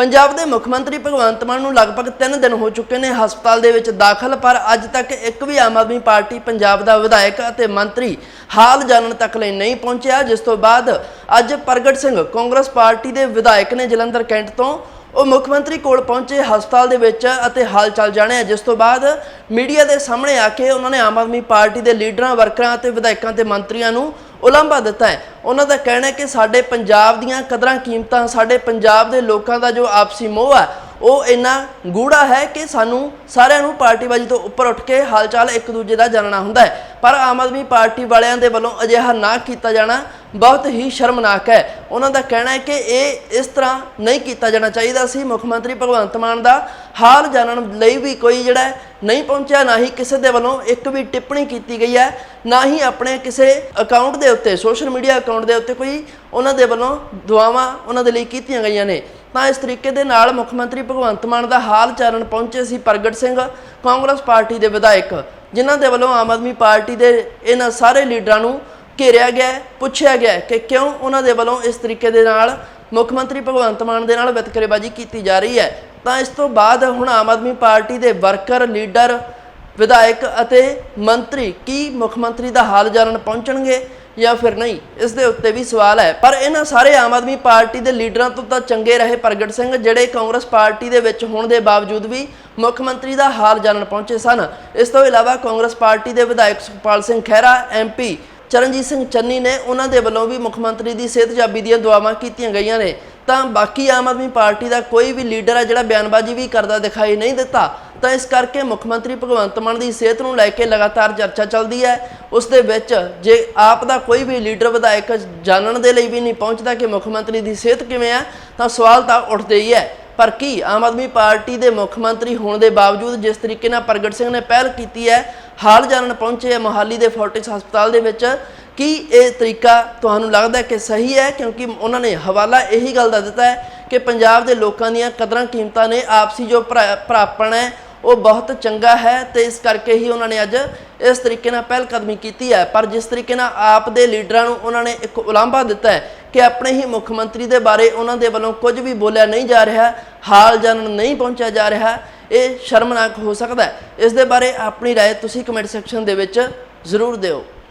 ਪੰਜਾਬ ਦੇ ਮੁੱਖ ਮੰਤਰੀ ਭਗਵੰਤ ਮਾਨ ਨੂੰ ਲਗਭਗ 3 ਦਿਨ ਹੋ ਚੁੱਕੇ ਨੇ ਹਸਪਤਾਲ ਦੇ ਵਿੱਚ ਦਾਖਲ, ਪਰ ਅੱਜ ਤੱਕ ਇੱਕ ਵੀ ਆਮ ਆਦਮੀ ਪਾਰਟੀ ਪੰਜਾਬ ਦਾ ਵਿਧਾਇਕ ਅਤੇ ਮੰਤਰੀ ਹਾਲ ਜਾਣਨ ਤੱਕ ਲਈ ਨਹੀਂ ਪਹੁੰਚਿਆ, ਜਿਸ ਤੋਂ ਬਾਅਦ ਅੱਜ ਪ੍ਰਗਟ ਸਿੰਘ ਕਾਂਗਰਸ ਪਾਰਟੀ ਦੇ ਵਿਧਾਇਕ ਨੇ ਜਲੰਧਰ ਕੈਂਟ ਤੋਂ ਉਹ ਮੁੱਖ ਮੰਤਰੀ ਕੋਲ ਪਹੁੰਚੇ ਹਸਪਤਾਲ ਦੇ ਵਿੱਚ ਅਤੇ ਹਾਲ ਚਾਲ ਜਾਣਿਆ, ਜਿਸ ਤੋਂ ਬਾਅਦ ਮੀਡੀਆ ਦੇ ਸਾਹਮਣੇ ਆ ਕੇ ਉਹਨਾਂ ਨੇ ਆਮ ਆਦਮੀ ਪਾਰਟੀ ਦੇ ਲੀਡਰਾਂ, ਵਰਕਰਾਂ ਅਤੇ ਵਿਧਾਇਕਾਂ ਤੇ ਮੰਤਰੀਆਂ ਨੂੰ ਉਲੰਭਾ ਦਿੱਤਾ ਹੈ। ਉਹਨਾਂ ਦਾ ਕਹਿਣਾ ਹੈ ਕਿ ਸਾਡੇ ਪੰਜਾਬ ਦੀਆਂ ਕਦਰਾਂ ਕੀਮਤਾਂ, ਸਾਡੇ ਪੰਜਾਬ ਦੇ ਲੋਕਾਂ ਦਾ ਜੋ ਆਪਸੀ ਮੋਹ ਹੈ ਉਹ ਇੰਨਾ ਗੂੜਾ ਹੈ ਕਿ ਸਾਨੂੰ ਸਾਰਿਆਂ ਨੂੰ ਪਾਰਟੀਬਾਜ਼ੀ ਤੋਂ ਉੱਪਰ ਉੱਠ ਕੇ ਹਾਲਚਾਲ ਇੱਕ ਦੂਜੇ ਦਾ ਜਾਣਨਾ ਹੁੰਦਾ ਹੈ। ਪਰ ਆਮ ਆਦਮੀ ਪਾਰਟੀ ਵਾਲਿਆਂ ਦੇ ਵੱਲੋਂ ਅਜਿਹਾ ਨਾ ਕੀਤਾ ਜਾਣਾ ਬਹੁਤ ਹੀ ਸ਼ਰਮਨਾਕ ਹੈ। ਉਹਨਾਂ ਦਾ ਕਹਿਣਾ ਹੈ ਕਿ ਇਹ ਇਸ ਤਰ੍ਹਾਂ ਨਹੀਂ ਕੀਤਾ ਜਾਣਾ ਚਾਹੀਦਾ ਸੀ। ਮੁੱਖ ਮੰਤਰੀ ਭਗਵੰਤ ਮਾਨ ਦਾ ਹਾਲ ਜਾਣਨ ਲਈ ਵੀ ਕੋਈ ਜਿਹੜਾ ਨਹੀਂ ਪਹੁੰਚਿਆ, ਨਾ ਹੀ ਕਿਸੇ ਦੇ ਵੱਲੋਂ ਇੱਕ ਵੀ ਟਿੱਪਣੀ ਕੀਤੀ ਗਈ ਹੈ, ਨਾ ਹੀ ਆਪਣੇ ਕਿਸੇ ਅਕਾਊਂਟ ਦੇ ਉੱਤੇ ਸੋਸ਼ਲ ਮੀਡੀਆ ਅਕਾਊਂਟ ਦੇ ਉੱਤੇ ਕੋਈ ਉਹਨਾਂ ਦੇ ਵੱਲੋਂ ਦੁਆਵਾਂ ਉਹਨਾਂ ਦੇ ਲਈ ਕੀਤੀਆਂ ਗਈਆਂ ਨੇ। ਤਾਂ ਇਸ ਤਰੀਕੇ ਦੇ ਨਾਲ ਮੁੱਖ ਮੰਤਰੀ ਭਗਵੰਤ ਮਾਨ ਦਾ ਹਾਲ ਚਾਰਨ ਪਹੁੰਚੇ ਸੀ ਪ੍ਰਗਟ ਸਿੰਘ, ਕਾਂਗਰਸ ਪਾਰਟੀ ਦੇ ਵਿਧਾਇਕ, ਜਿਨ੍ਹਾਂ ਦੇ ਵੱਲੋਂ ਆਮ ਆਦਮੀ ਪਾਰਟੀ ਦੇ ਇਹਨਾਂ ਸਾਰੇ ਲੀਡਰਾਂ ਨੂੰ ਘੇਰਿਆ ਗਿਆ ਪੁੱਛਿਆ ਗਿਆ ਕਿ ਕਿਉਂ ਉਹਨਾਂ ਦੇ ਵੱਲੋਂ ਇਸ ਤਰੀਕੇ ਦੇ ਨਾਲ ਮੁੱਖ ਮੰਤਰੀ ਭਗਵੰਤ ਮਾਨ ਦੇ ਨਾਲ ਵਿਤਕਰੇਬਾਜ਼ੀ ਕੀਤੀ ਜਾ ਰਹੀ ਹੈ। ਤਾਂ ਇਸ ਤੋਂ ਬਾਅਦ ਹੁਣ ਆਮ ਆਦਮੀ ਪਾਰਟੀ ਦੇ ਵਰਕਰ, ਲੀਡਰ, ਵਿਧਾਇਕ ਅਤੇ ਮੰਤਰੀ ਕੀ ਮੁੱਖ ਮੰਤਰੀ ਦਾ ਹਾਲ ਜਾਣਨ ਪਹੁੰਚਣਗੇ ਜਾਂ ਫਿਰ ਨਹੀਂ, ਇਸ ਦੇ ਉੱਤੇ ਵੀ ਸਵਾਲ ਹੈ। ਪਰ ਇਹਨਾਂ ਸਾਰੇ ਆਮ ਆਦਮੀ ਪਾਰਟੀ ਦੇ ਲੀਡਰਾਂ ਤੋਂ ਤਾਂ ਚੰਗੇ ਰਹੇ ਪ੍ਰਗਟ ਸਿੰਘ, ਜਿਹੜੇ ਕਾਂਗਰਸ ਪਾਰਟੀ ਦੇ ਵਿੱਚ ਹੋਣ ਦੇ ਬਾਵਜੂਦ ਵੀ ਮੁੱਖ ਮੰਤਰੀ ਦਾ ਹਾਲ ਜਾਣਨ ਪਹੁੰਚੇ ਸਨ। ਇਸ ਤੋਂ ਇਲਾਵਾ ਕਾਂਗਰਸ ਪਾਰਟੀ ਦੇ ਵਿਧਾਇਕ ਸੁਖਪਾਲ ਸਿੰਘ ਖਹਿਰਾ ਐਮਪੀ ਚਰਨਜੀਤ ਸਿੰਘ ਚੰਨੀ ਨੇ ਉਹਨਾਂ ਦੇ ਵੱਲੋਂ ਵੀ ਮੁੱਖ ਮੰਤਰੀ ਦੀ ਸਿਹਤਯਾਬੀ ਦੀਆਂ ਦੁਆਵਾਂ ਕੀਤੀਆਂ ਗਈਆਂ ਨੇ। ਤਾਂ ਬਾਕੀ ਆਮ ਆਦਮੀ ਪਾਰਟੀ ਦਾ ਕੋਈ ਵੀ ਲੀਡਰ ਹੈ ਜਿਹੜਾ ਬਿਆਨਬਾਜ਼ੀ ਵੀ ਕਰਦਾ ਦਿਖਾਈ ਨਹੀਂ ਦਿੱਤਾ, ਤਾਂ ਇਸ ਕਰਕੇ ਮੁੱਖ ਮੰਤਰੀ ਭਗਵੰਤ ਮਾਨ ਦੀ ਸਿਹਤ ਨੂੰ ਲੈ ਕੇ ਲਗਾਤਾਰ ਚਰਚਾ ਚੱਲਦੀ ਹੈ। ਉਸ ਦੇ ਵਿੱਚ ਜੇ ਆਪ ਦਾ ਕੋਈ ਵੀ ਲੀਡਰ ਵਿਧਾਇਕ ਜਾਣਨ ਦੇ ਲਈ ਵੀ ਨਹੀਂ ਪਹੁੰਚਦਾ ਕਿ ਮੁੱਖ ਮੰਤਰੀ ਦੀ ਸਿਹਤ ਕਿਵੇਂ ਹੈ, ਤਾਂ ਸਵਾਲ ਤਾਂ ਉੱਠਦੇ ਹੀ ਹੈ। ਪਰ ਕੀ ਆਮ ਆਦਮੀ ਪਾਰਟੀ ਦੇ ਮੁੱਖ ਮੰਤਰੀ ਹੋਣ ਦੇ ਬਾਵਜੂਦ ਜਿਸ ਤਰੀਕੇ ਨਾਲ ਪ੍ਰਗਟ ਸਿੰਘ ਨੇ ਪਹਿਲ ਕੀਤੀ ਹੈ ਹਾਲ ਜਾਣਨ ਪਹੁੰਚੇ ਹੈ ਮੋਹਾਲੀ ਦੇ ਫੋਰਟਿਸ ਹਸਪਤਾਲ ਦੇ ਵਿੱਚ। ਕੀ ਇਹ ਤਰੀਕਾ ਤੁਹਾਨੂੰ ਲੱਗਦਾ ਕਿ ਸਹੀ ਹੈ? ਕਿਉਂਕਿ ਉਹਨਾਂ ਨੇ ਹਵਾਲਾ ਇਹੀ ਗੱਲ ਦਾ ਦਿੱਤਾ ਹੈ ਕਿ ਪੰਜਾਬ ਦੇ ਲੋਕਾਂ ਦੀਆਂ ਕਦਰਾਂ ਕੀਮਤਾਂ ਨੇ ਆਪਸੀ ਜੋ ਭਰਾ- ਭਰਾਪਣ ਹੈ, ਉਹ ਬਹੁਤ ਚੰਗਾ ਹੈ ਤੇ ਇਸ ਕਰਕੇ ਹੀ ਉਹਨਾਂ ਨੇ ਅੱਜ ਇਸ ਤਰੀਕੇ ਨਾਲ ਪਹਿਲ ਕਦਮੀ ਕੀਤੀ ਹੈ। ਪਰ ਜਿਸ ਤਰੀਕੇ ਨਾਲ ਆਪ ਦੇ ਲੀਡਰਾਂ ਨੂੰ ਉਹਨਾਂ ਨੇ ਇੱਕ ਉਲਾਂਭਾ ਦਿੱਤਾ ਹੈ ਕਿ ਆਪਣੇ ਹੀ ਮੁੱਖ ਮੰਤਰੀ ਦੇ ਬਾਰੇ ਉਹਨਾਂ ਦੇ ਵੱਲੋਂ ਕੁਝ ਵੀ ਬੋਲਿਆ ਨਹੀਂ ਜਾ ਰਿਹਾ, ਹਾਲ ਜਾਣਨ ਨਹੀਂ ਪਹੁੰਚਿਆ ਜਾ ਰਿਹਾ ਇਹ ਸ਼ਰਮਨਾਕ ਹੋ ਸਕਦਾ ਹੈ ਇਸ ਦੇ ਬਾਰੇ ਆਪਣੀ رائے ਤੁਸੀਂ ਕਮੈਂਟ ਸੈਕਸ਼ਨ ਦੇ ਵਿੱਚ ਜ਼ਰੂਰ ਦਿਓ